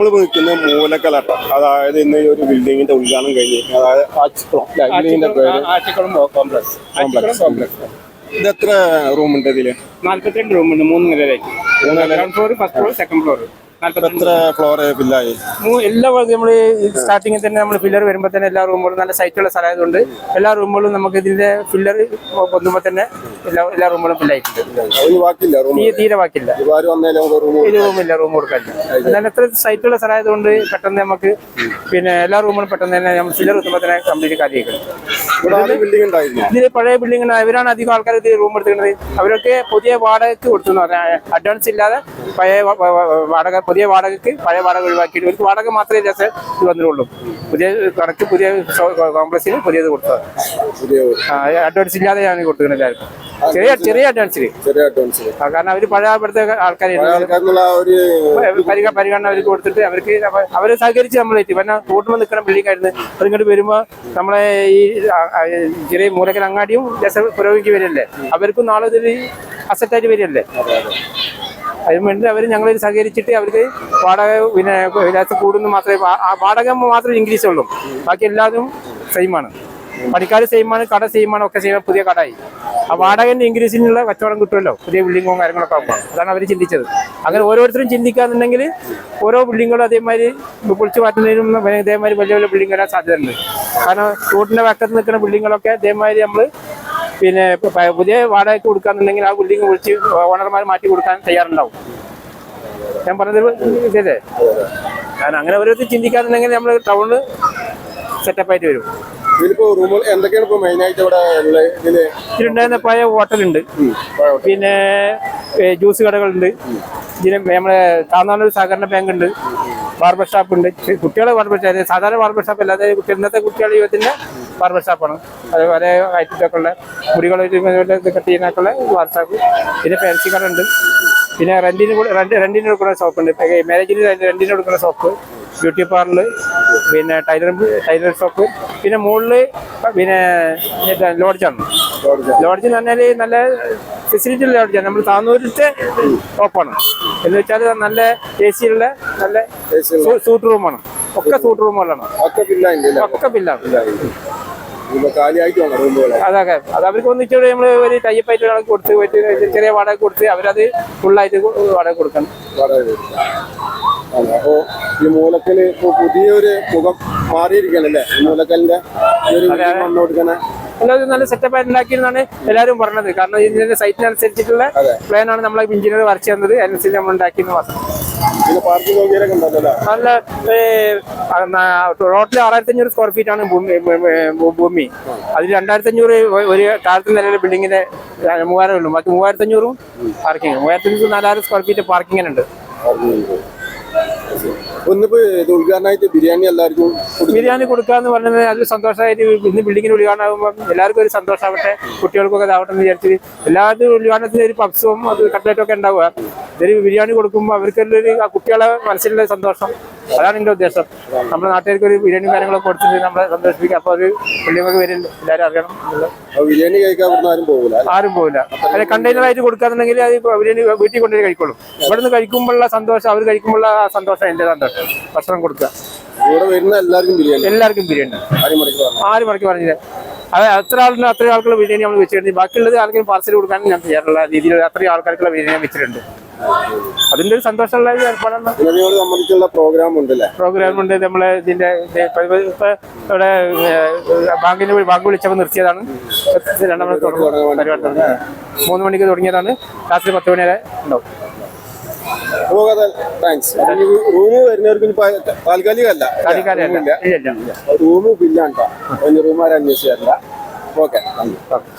നമ്മൾ നിൽക്കുന്ന മൂലക്കലട്ട അതായത് ഇന്ന് ഈ ഒരു ബിൽഡിങ്ങിന്റെ ഉദ്ഘാടനം കഴിഞ്ഞ് അതായത് ആച്ചിക്കുളം? ബിൽഡിങ്ങിന്റെ പേര്. കോംപ്ലക്സ് ആറ്റിക്കുളം കോംപ്ലക്സ് ഇത് എത്ര റൂം ഉണ്ട് ഇതിൽ? നാല്പത്തിരണ്ട് റൂമുണ്ട് മൂന്ന് നിലയിലേക്ക് ground floor first floor second floor എത്ര ഫ്ലോർ ഫില്ലായി എല്ലാ നമ്മൾ സ്റ്റാർട്ടിങ്ങിൽ തന്നെ നമ്മൾ ഫില്ലർ വരുമ്പോൾ തന്നെ എല്ലാ റൂമുകളും നല്ല സൈറ്റുള്ള സ്ഥലമായതുകൊണ്ട് എല്ലാ റൂമുകളും നമുക്ക് ഇതിന്റെ ഫില്ലർ പൊന്നുമ്പോ തന്നെ എല്ലാ എല്ലാ റൂമുകളും ഫില്ലായിട്ടുണ്ട് തീരെ ബാക്കില്ല ഒരു റൂമില്ല റൂം കൊടുക്കാനില്ല എന്നാൽ എത്ര സൈറ്റുള്ള സ്ഥലമായതുകൊണ്ട് പെട്ടെന്ന് നമുക്ക് പിന്നെ എല്ലാ റൂമുകളും പെട്ടെന്ന് തന്നെ നമ്മൾ ഫില്ലർ എത്തുമ്പോൾ തന്നെ കംപ്ലീറ്റ് ഉണ്ടായിരുന്നു? ഇതിൽ പഴയ ബിൽഡിംഗ് ഇവരാണ് അധികം ആൾക്കാർ ഇത് റൂം എടുത്തിരിക്കുന്നത്. അവരൊക്കെ പുതിയ വാടകയ്ക്ക് കൊടുത്തു അഡ്വാൻസ് ഇല്ലാതെ പഴയ വാടക പുതിയ വാടകയ്ക്ക് പഴയ വാടക ഒഴിവാക്കിയിട്ട് ഒരു വാടക മാത്രമേ ജസ്റ്റ് ഇത് വന്നിട്ടുള്ളൂ. പുതിയ കണക്ക് പുതിയ കോംപ്ലക്സിന് പുതിയത് കൊടുത്തത് പുതിയ അഡ്വാൻസ് ഇല്ലാതെയാണ് കൊടുത്തിട്ടുണ്ട് എല്ലാവർക്കും. ചെറിയ ചെറിയ അഡ്വാൻസിൽ ചെറിയ കാരണം അവർ പഴയ അവിടുത്തെ ആൾക്കാർ പരിഗണന അവർക്ക് കൊടുത്തിട്ട് അവർക്ക് അവ- അവരെ സഹകരിച്ച് നമ്മളെത്തി പിന്നെ കൂട്ടുമ്പോൾ നിൽക്കണം ബിൽഡിംഗ് ആയിരുന്നു. അതിങ്ങോട്ട് വരുമ്പോൾ നമ്മളെ ഈ ചെറിയ മൂലക്കൽ അങ്ങാടിയും രസം പുരോഗമിക്ക് വരില്ലേ അവർക്കും നാളെ ഇതൊരു അസറ്റായിട്ട് വരില്ലേ അതിന് വേണ്ടി അവർ ഞങ്ങൾ സഹകരിച്ചിട്ട് അവർക്ക് വാടക പിന്നെ വിലാസം കൂടുന്നു മാത്രമേ വാടക മാത്രമേ ഇൻക്രീസ് ഉള്ളൂ. ബാക്കി എല്ലാതും സെയിമാണ് പണിക്കാർ സെയിമാണ് കട സെയിമാണ് ഒക്കെ സെയിമാണ് പുതിയ കടയായി. ആ വാടകന്റെ ഇൻക്രീസിനുള്ള കച്ചവടം കിട്ടുമല്ലോ? പുതിയ ബിൽഡിങ്ങും കാര്യങ്ങളൊക്കെ ആകുമ്പോൾ അതാണ് അവർ ചിന്തിച്ചത്. അങ്ങനെ ഓരോരുത്തരും ചിന്തിക്കാന്നുണ്ടെങ്കിൽ ഓരോ ബിൽഡിങ്ങുകളും അതേമാതിരി പൊളിച്ചു മാറ്റുന്നതിനും ഇതേമാതിരി വലിയ വലിയ ബിൽഡിംഗ് വരാൻ സാധ്യതയുണ്ട്. കാരണം റോഡിന്റെ വക്കത്ത് നിൽക്കുന്ന ബിൽഡിങ്ങുകളൊക്കെ അതേമാതിരി നമ്മൾ പിന്നെ പുതിയ വാടകയ്ക്ക് കൊടുക്കാന്നുണ്ടെങ്കിൽ ആ ബിൽഡിംഗ് വിളിച്ച് ഓണർമാർ മാറ്റി കൊടുക്കാൻ തയ്യാറുണ്ടാവും. ഞാൻ പറഞ്ഞത് ഇതല്ലേ? കാരണം അങ്ങനെ ഓരോരുത്തർ ചിന്തിക്കാന്നുണ്ടെങ്കിൽ നമ്മൾ ടൗണ് സെറ്റപ്പായിട്ട് വരും. ഇതിലിപ്പോ റൂമുകൾ എന്തൊക്കെയാണ് ഇപ്പൊ മെയിൻ ആയിട്ട് ഇവിടെ ഉള്ളത്? ഇതിൽ ഇതിലുണ്ടായിരുന്ന പഴയ ഹോട്ടലുണ്ട് പിന്നെ ജ്യൂസ് കടകളുണ്ട്. ഇതിന് നമ്മളെ താന്നാനൊരു സഹകരണ ബാങ്ക് ഉണ്ട്. ബാർബർ ഷാപ്പ് ഉണ്ട്. കുട്ടികളെ ബാർബർ ഷാപ്പ് സാധാരണ ബാർബർ ഷാപ്പ് അല്ലാതെ ഇന്നത്തെ കുട്ടികളുടെ യുവത്തിന്റെ ബാർബർ ഷാപ്പാണ് അതേപോലെ പല ഐറ്റത്തൊക്കെ ഉള്ള മുടികൾ കട്ട് ചെയ്യാനൊക്കെ ഉള്ള ബാർബർ ഷാപ്പ് പിന്നെ ഫാൻസി കട ഉണ്ട്. പിന്നെ റെന്റിന് റെന്റിന് കൊടുക്കുന്ന ഷോപ്പ് ഉണ്ട്. മാരേജിന് റെന്റിന് കൊടുക്കുന്ന ഷോപ്പ് ബ്യൂട്ടി പാർലർ പിന്നെ ടൈലർ ടൈലർ ഷോപ്പ് പിന്നെ മുകളിൽ പിന്നെ ലോഡ്ജാണ് ലോഡ്ജ് എന്ന് പറഞ്ഞാൽ നല്ല ഫെസിലിറ്റി ഉള്ള ലോഡ്ജാണ് നമ്മൾ താന്നൂരിലത്തെ ഷോപ്പാണ് എന്ന് വെച്ചാൽ നല്ല എ സി ഉള്ള നല്ല സൂട്ട് റൂമാണ് ഒക്കെ സൂട്ട് റൂമുകളാണ് ഒക്കെ ബില്ലാണ് അതൊക്കെ. അത് അവർക്ക് ഒന്നിച്ചൂടെ നമ്മൾ ഒരു ടൈപ്പായിട്ട് ഒരാൾ കൊടുത്ത് ചെറിയ വാടക കൊടുത്ത് അവരത് ഫുള്ളായിട്ട് വാടക കൊടുക്കണം. അപ്പോ ഈ മൂലക്കൽ ഇപ്പൊ പുതിയൊരു മുഖം മാറിയിരിക്കണല്ലേ ഈ മൂലക്കലിന്റെ കൊടുക്കണേ ഒരു എല്ലാവരും നല്ല സെറ്റപ്പ് ആയിട്ട് ഉണ്ടാക്കിയെന്നാണ് എല്ലാവരും പറഞ്ഞത്. കാരണം ഇതിന്റെ സൈറ്റിനനുസരിച്ചിട്ടുള്ള പ്ലാൻ ആണ് നമ്മളെ എഞ്ചിനീയർ വരച്ചു തന്നത്. അതിനനുസരിച്ച് നമ്മൾ ഉണ്ടാക്കിയെന്ന് പറഞ്ഞു. നല്ല ടോട്ടൽ ആറായിരത്തി അഞ്ഞൂറ് സ്ക്വയർ ഫീറ്റ് ആണ് ഭൂമി ഭൂമി. അതിൽ രണ്ടായിരത്തി അഞ്ഞൂറ് ഒരു താഴത്തെ നിലയിലെ ബിൽഡിങ്ങിന്റെ മൂവായിരം ഉള്ളൂ. ബാക്കി മൂവായിരത്തി അഞ്ഞൂറും പാർക്കിംഗ് മൂവായിരത്തി അഞ്ഞൂറ് നാലായിരം സ്ക്വയർ ഫീറ്റ് പാർക്കിങ്ങിനുണ്ട് ബിരിയാണി എല്ലാവർക്കും. ബിരിയാണി കൊടുക്കാന്ന് പറഞ്ഞത് അത് സന്തോഷമായിട്ട് ഇന്ന് ബിൽഡിങ്ങിന് ഉദ്ഘാടനം ആകുമ്പോൾ എല്ലാവർക്കും ഒരു സന്തോഷമാവട്ടെ. കുട്ടികൾക്കൊക്കെ ഇതാവട്ടെ എന്ന് വിചാരിച്ചത് എല്ലാവരും ഉദ്ഘാടനത്തിന് ഒരു പപ്സും അത് കട്ട്ലറ്റും ഒക്കെ ഉണ്ടാവുക. ബിരിയാണി കൊടുക്കുമ്പോൾ അവർക്കെല്ലാം ഒരു കുട്ടികളെ മനസ്സിലുള്ള സന്തോഷം. അതാണ് എന്റെ ഉദ്ദേശം. നമ്മുടെ നാട്ടുകാർക്ക് ഒരു ബിരിയാണി കാര്യങ്ങളൊക്കെ കൊടുത്തിട്ട് നമ്മളെ സന്തോഷിപ്പിക്കുക. അപ്പൊ ഒരു പുള്ളിമൊക്കെ വരും എല്ലാവരും അറിയണം ബിരിയാണി കഴിക്കാൻ ആരും പോകില്ല അല്ലെ കണ്ടെയ്നർ ആയിട്ട് കൊടുക്കാന്നുണ്ടെങ്കിൽ അത് ബിരിയാണി വീട്ടിൽ കൊണ്ടുപോയി കഴിക്കോളും നിന്ന് കഴിക്കുമ്പോഴുള്ള സന്തോഷം അവർ കഴിക്കുമ്പോഴുള്ള ആ സന്തോഷം എന്റെ സന്തോഷം. ഭക്ഷണം കൊടുക്കുക. ഇവിടെ എല്ലാവർക്കും ബിരിയാണി? എല്ലാവർക്കും ബിരിയാണി. ആരും മണിക്ക് പറഞ്ഞില്ല. അതെ അത്ര ആളിന് അത്രയും ആൾക്കുള്ള ബിരിയാണി നമ്മൾ വെച്ചിട്ടുണ്ട്. ബാക്കിയുള്ളത് ആർക്കും പാർസൽ കൊടുക്കാനും ഞാൻ ചെയ്യാറുള്ള രീതിയിൽ അത്രയും ആൾക്കാർക്കുള്ള ബിരിയാണി വെച്ചിട്ടുണ്ട്. അതിന്റെ ഒരു സന്തോഷമുള്ള ഏർപ്പാടാണ്. സംബന്ധിച്ചുള്ള പ്രോഗ്രാം ഉണ്ടല്ലേ? പ്രോഗ്രാം ഉണ്ട്. നമ്മളെ ഇതിന്റെ ഇവിടെ ബാങ്കിന് ബാങ്ക് വിളിച്ചപ്പോൾ നിർത്തിയതാണ്. രണ്ടാമത് പരിപാടി മൂന്ന് മണിക്ക് തുടങ്ങിയതാണ്. രാത്രി പത്ത് മണി വരെ ഉണ്ടാവും. താങ്ക്സ് റൂം വരുന്നവർക്ക് താൽക്കാലികമല്ല. ഇല്ല റൂം ബില്ലാണ് റൂമാരെ അന്വേഷിക്കാറില്ല ഓക്കെ ഓക്കെ.